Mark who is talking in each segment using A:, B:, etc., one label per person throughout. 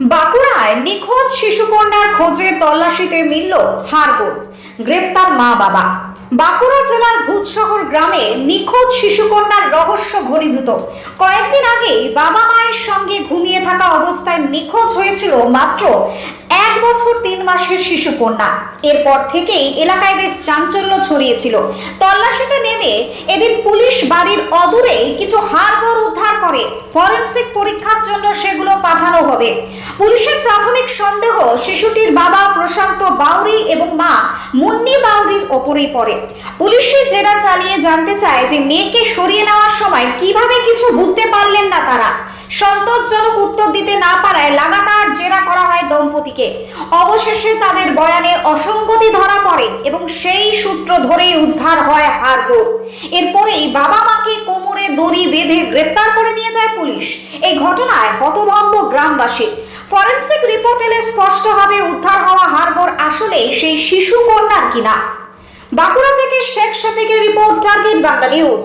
A: বাঁকুড়ায় নিখোঁজ শিশুকন্যার খোঁজে তল্লাশিতে মিলল হাড়গোড় গ্রেপ্তার মা বাবা বাঁকুড়া জেলার ভূতশহর গ্রামে নিখোঁজ শিশুকন্যার রহস্য ঘনীভূত। কয়েকদিন আগেই বাবা মায়ের সঙ্গে ঘুমিয়ে থাকা অবস্থায় নিখোঁজ হয়েছিল মাত্র এক বছর তিন মাসের শিশুকন্যা। এরপর থেকেই এলাকায় বেশ চাঞ্চল্য ছড়িয়েছিল। তল্লাশিতে নেমে এদিন পুলিশ বাড়ির অদূরে কিছু হাড়গোড় উদ্ধার করে। ফরেনসিক পরীক্ষার জন্য সেগুলো পাঠানো হবে। পুলিশের প্রাথমিক সন্দেহ, শিশুটির বাবা প্রশান্ত বাউরি এবং মা মুন্নি বাউরির ওপরেই পড়ে। পুলিশের জেরা চালিয়ে জানতে চায় যে মেয়েকে সরিয়ে নেওয়ার সময় কীভাবে কিছু বুঝতে পারলেন না তারা। সন্তোষজনক উত্তর দিতে না পারায় লাগাতার জেরা করা দম্পতিকে অবশেষে তাদের বয়ানে অসঙ্গতি ধরা পড়ে এবং সেই সূত্র ধরেই উদ্ধার হয় হারগোড় এরপরেই বাবা মাকে কোমরে দড়ি বেঁধে গ্রেপ্তার করে নিয়ে যায় পুলিশ। এই ঘটনায় হতভম্ব গ্রামবাসী। ফরেনসিক রিপোর্ট এলে স্পষ্টভাবে উদ্ধার হওয়া হারগোড় আসলে সেই শিশু কন্যার কিনা। বাঁকুড়া থেকে শেখ শফিকের রিপোর্ট, টার্গেট বাংলা নিউজ।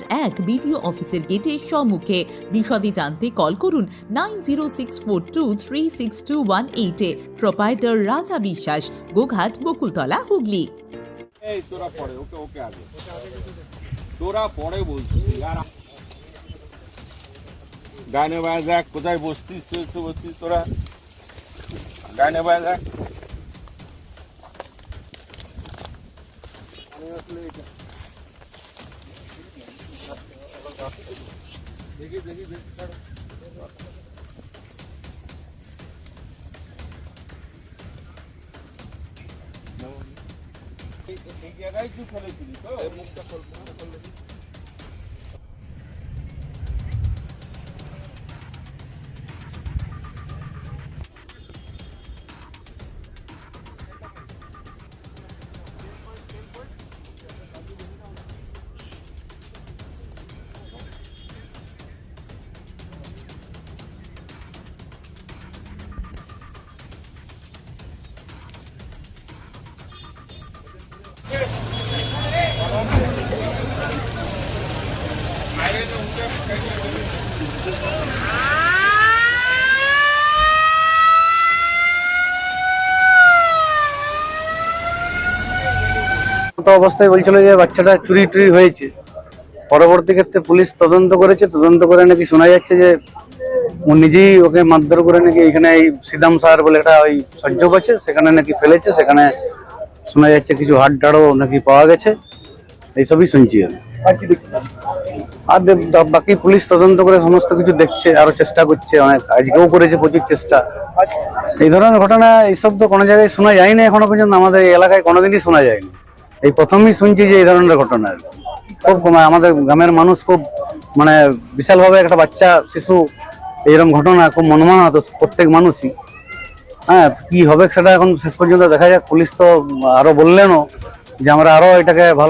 B: এক বিডিও অফিসের গেটের সম্মুখে। বিশদে জানতে কল করুন nine zero six four two three six two one এইটে প্রোপাইটার রাজা বিশ্বাস, গোঘাট, বকুলতলা, হুগলি।
C: এই তোরা দেখ, কোথায় বসতিস বসতিস তোরা। গানে বায় দেখ। দেখি দেখি দেখি। এই জায়গায় তুই ফেলেছিলি তো? মুখটা খোল
D: তো অবস্থায় বলছিল যে বাচ্চাটা চুরি টুরি হয়েছে। পরবর্তী ক্ষেত্রে পুলিশ তদন্ত করেছে তদন্ত করে নাকি শোনা যাচ্ছে যে ও নিজেই ওকে মারধর করে নাকি এখানে এই সিদাম সাহার বলে একটা ওই সহ্যোগ আছে সেখানে নাকি ফেলেছে সেখানে শোনা যাচ্ছে কিছু হাড় টাড়ও নাকি পাওয়া গেছে। এইসবই শুনছি আমি। আর বাকি পুলিশ তদন্ত করে সমস্ত কিছু দেখছে আরও চেষ্টা করছে অনেক আজকেও করেছে প্রচুর চেষ্টা। এই ধরনের ঘটনা এইসব তো কোনো জায়গায় শোনা যায়নি এখনও পর্যন্ত আমাদের এই এলাকায় কোনোদিনই শোনা যায়নি। এই প্রথমই শুনছি যে এই ধরনের ঘটনা। খুব কম- আমাদের গ্রামের মানুষ খুব মানে বিশালভাবে একটা বাচ্চা, শিশু, এইরকম ঘটনা, খুব মনমান হতো প্রত্যেক মানুষই। হ্যাঁ কি হবে সেটা এখন শেষ পর্যন্ত দেখা যাক। পুলিশ তো আরও বললেনও যে আমরা আরও এটাকে ভালো